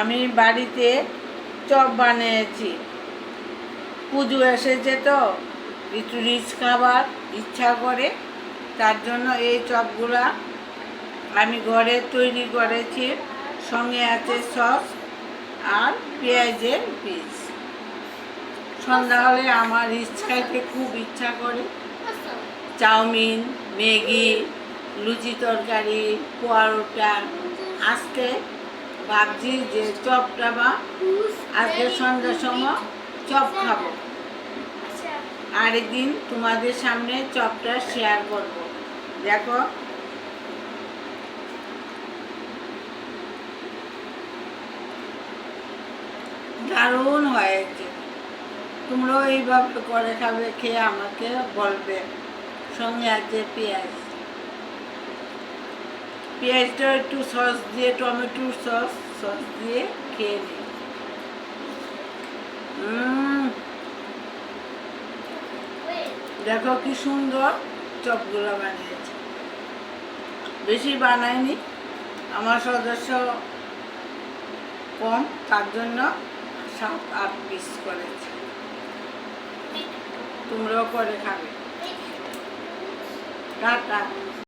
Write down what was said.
আমি বাড়িতে চপ বানিয়েছি। পুজো এসেছে তো একটু রিচ খাবার ইচ্ছা করে, তার জন্য এই চপগুলা আমি ঘরে তৈরি করেছি, সঙ্গে আছে সস আর পেঁয়াজের পিস সন্ধ্যা হলে আমার রিচ খাইতে খুব ইচ্ছা করে। চাউমিন, ম্যাগি, লুচি তরকারি, পরোটা, আজকে ভাবছি যে চপটা বা আজকে সন্ধ্যার সময় চপ খাব। আরেকদিন তোমাদের সামনে চপটা শেয়ার করব। দেখো। দারুণ হয়েছে। তোমরাও এইভাবে করে খাবে, খেয়ে আমাকে বলবে। সঙ্গে আছে পেঁয়াজ। পেঁয়াজটা একটু সস দিয়ে টমেটোর সস সস দিয়ে খেয়ে নিই দেখো কি সুন্দর চপগুলো বানিয়েছে। বেশি বানায়নি, আমার সদস্য কম, তার জন্য সাত, আট পিস করেছে। তোমরাও করে খাবে। টাটা।